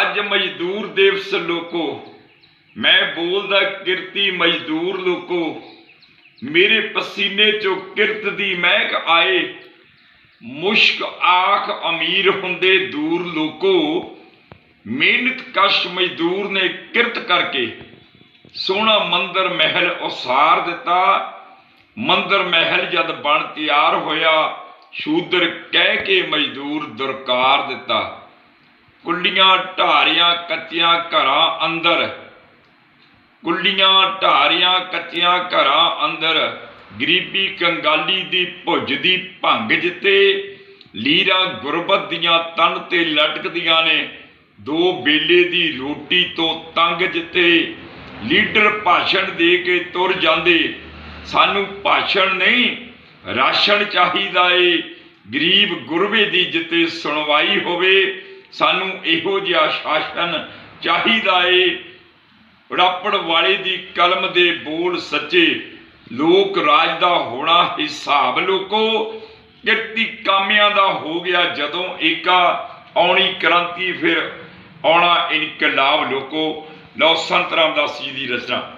ਅੱਜ ਮਜ਼ਦੂਰ ਦਿਵਸ ਲੋਕੋ। ਮੈਂ ਬੋਲਦਾ, ਕਿਰਤੀ ਮਜ਼ਦੂਰ ਲੋਕੋ, ਮੇਰੇ ਪਸੀਨੇ ਚੋਂ ਕਿਰਤ ਦੀ ਮਹਿਕ ਆਏ। ਮੁਸ਼ਕ ਆਖ ਅਮੀਰ ਹੁੰਦੇ ਦੂਰ ਲੋਕੋ, ਮਿਹਨਤ ਕਸ਼ ਮਜ਼ਦੂਰ ਨੇ ਕਿਰਤ ਕਰਕੇ। ਸੋਹਣਾ ਮੰਦਰ ਮਹਿਲ ਉਸਾਰ ਦਿੱਤਾ। ਮੰਦਰ ਮਹਿਲ ਜਦ ਬਣ ਤਿਆਰ ਹੋਇਆ ਸ਼ੂਦਰ ਕਹਿ ਕੇ ਮਜ਼ਦੂਰ ਦੁਰਕਾਰ ਦਿੱਤਾ। ਕੁੱਲੀਆਂ ਢਾਰੀਆਂ ਕੱਚੀਆਂ ਘਰਾਂ ਅੰਦਰ। ਕੁੱਲੀਆਂ ਢਾਰੀਆਂ ਕੱਚੀਆਂ ਘਰਾਂ ਅੰਦਰ। ਗਰੀਬੀ ਕੰਗਾਲੀ ਦੀ ਭੁੱਜਦੀ ਭੰਗ ਜਿੱਤੇ ਲੀਰਾ ਗੁਰਬਤ ਦੀਆਂ ਤਨ ਤੇ ਲਟਕਦੀਆਂ ਨੇ। ਦੋ ਬੇਲੇ ਦੀ ਰੋਟੀ ਤੋਂ ਤੰਗ ਜਿੱਤੇ। ਲੀਡਰ ਭਾਸ਼ਣ ਦੇ ਕੇ ਤੁਰ ਜਾਂਦੇ। ਸਾਨੂੰ ਭਾਸ਼ਣ ਨਹੀਂ, ਰਾਸ਼ਨ ਚਾਹੀਦਾ ਏ। ਗਰੀਬ ਗੁਰਬੇ ਦੀ ਜਿੱਤੇ ਸੁਣਵਾਈ ਹੋਵੇ, ਸਾਨੂੰ ਇਹੋ ਜਿਹਾ ਸ਼ਾਸਨ ਚਾਹੀਦਾ ਏ। ਰੜਪੜ ਵਾਲੇ ਦੀ ਕਲਮ ਦੇ ਬੋਲ ਸੱਚੇ, ਲੋਕ ਰਾਜ ਦਾ ਹੋਣਾ ਹਿਸਾਬ ਲੋਕੋ। ਕਿਰਤੀ ਕਾਮਿਆਂ ਦਾ ਹੋ ਗਿਆ ਜਦੋਂ ਏਕਾ, ਆਉਣੀ ਕ੍ਰਾਂਤੀ ਫਿਰ ਆਉਣਾ ਇਨਕਲਾਬ ਲੋਕੋ। ਲਓ ਸੰਤ ਰਾਮਦਾਸ ਜੀ ਦੀ ਰਚਨਾ।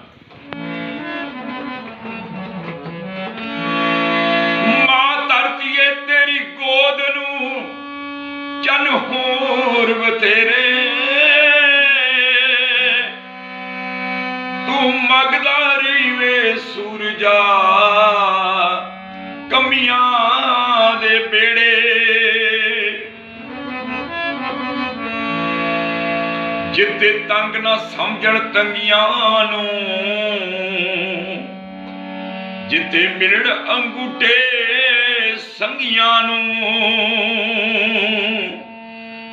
ਤੂੰ ਮਗਦਾਰੀ ਵੇ ਸੂਰਜਾ, ਕਮੀਆਂ ਦੇ ਬੇੜੇ। ਜਿੱਤੇ ਤੰਗ ਨਾ ਸਮਝਣ ਤੰਗੀਆਂ ਨੂੰ, ਜਿੱਤੇ ਮਿਲਣ ਅੰਗੂਠੇ ਸੰਗੀਆਂ ਨੂੰ,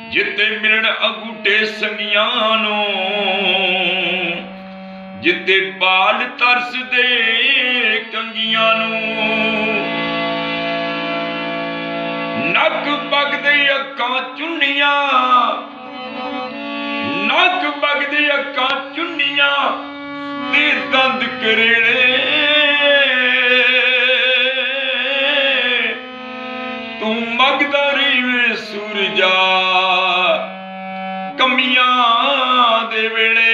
ਜਿੱਤੇ ਮਿਲਣ ਅੰਗੂਠੇ ਸੰਗੀਆਂ ਨੂੰ ਜਿੱਤੇ ਬਾਲ ਤਰਸਦੇ ਕੰਗੀਆਂ ਨੂੰ। ਨੱਕ ਬਗਦੇ ਅੱਖਾਂ ਚੁੰਨੀਆਂ। ਨੱਕ ਬਗਦੇ ਅੱਖਾਂ ਚੁੰਨੀਆਂ ਤੇ ਦੰਦ ਕਰੇੜੇ ਤੂੰ ਮਗਦਾਰੀ ਵੇ ਸੂਰਜਾ ਕਮੀਆਂ ਦੇ ਵੇਲੇ।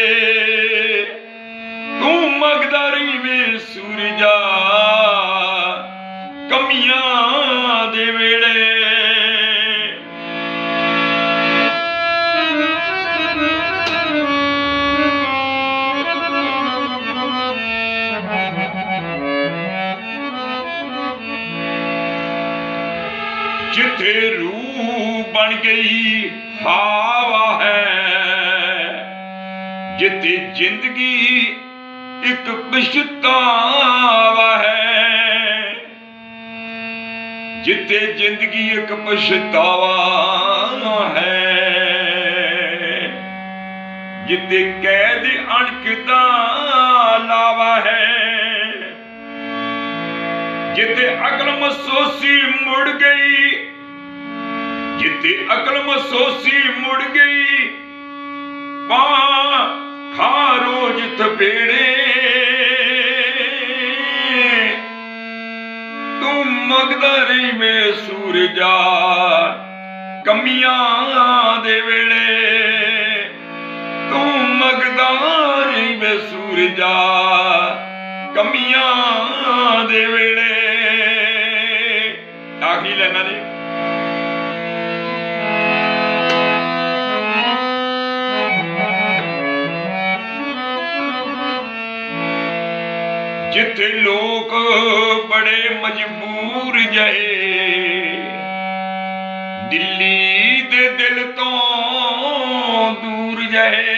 ਜਿੱਥੇ ਰੂਹ ਬਣ ਗਈ, ਹਵਾ ਹੈ। ਜਿੱਥੇ ਜ਼ਿੰਦਗੀ ਇੱਕ ਪਛਤਾਵਾ ਹੈ। ਜਿੱਥੇ ਜ਼ਿੰਦਗੀ ਇੱਕ ਪਛਤਾਵਾ ਹੈ। ਜਿੱਥੇ ਕੈਦ ਅਣਖ ਲਾ ਜਿੱਤੇ ਅਕਲ ਮਸੋਸੀ ਮੁੜ ਗਈ, ਜਿੱਥੇ ਅਕਲ ਮਸੋਸੀ ਮੁੜ ਗਈ ਪਾ ਖਾ ਰੋਜ ਥਪੇੜੇ ਤੂੰ ਮਗਦਰੀ ਮੇ ਸੂਰਜਾ, ਕਮੀਆਂ ਦੇ ਵੇਲੇ। ਤੂੰ ਮਗਦਾਰੀ ਮੇ ਸੂਰਜਾ, ਕਮੀਆਂ ਦੇ ਵੇਲੇ। ਆਖਰੀ ਲੈਣਾ ਨੇ ਜਿੱਥੇ ਲੋਕ ਬੜੇ ਮਜਬੂਰ ਜਏ ਦਿੱਲੀ ਦੇ ਦਿਲ ਤੋਂ ਦੂਰ ਜਏ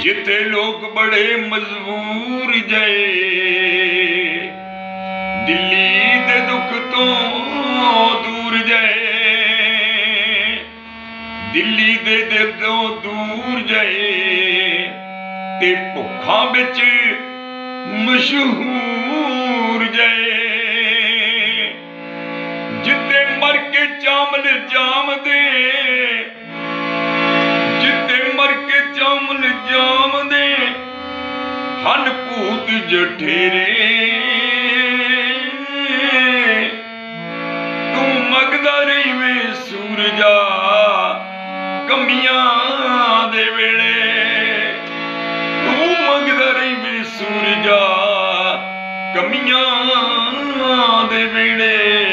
ਜਿੱਥੇ ਲੋਕ ਬੜੇ ਮਜਬੂਰ ਜਏ ਦਿੱਲੀ ਦੁੱਖ ਤੋਂ ਦੂਰ ਜਏ। ਦਿੱਲੀ ਦੇ ਦਿਲ ਤੋਂ ਦੂਰ ਜਏ ਤੇ ਭੁੱਖਾਂ ਵਿੱਚ ਮਸ਼ਹੂਰ ਜਏ। ਜਿੱਤੇ ਮਰ ਕੇ ਚਾਮਲ ਜਾਮਦੇ ਜਿੱਤੇ ਮਰ ਕੇ ਚਾਮਲ ਜਾਮਦੇ ਹਨ ਭੂਤ ਜਠੇਰੇ ਤੂੰ ਰਹੀ ਵੇ ਸੂਰਜਾ ਕਮੀਆਂ ਦੇ ਵੇਲੇ। ਤੂੰ ਮੰਗਦਾ ਰਹੀ ਵੇ ਸੂਰਜਾ ਕਮੀਆਂ ਦੇ ਵੇਲੇ।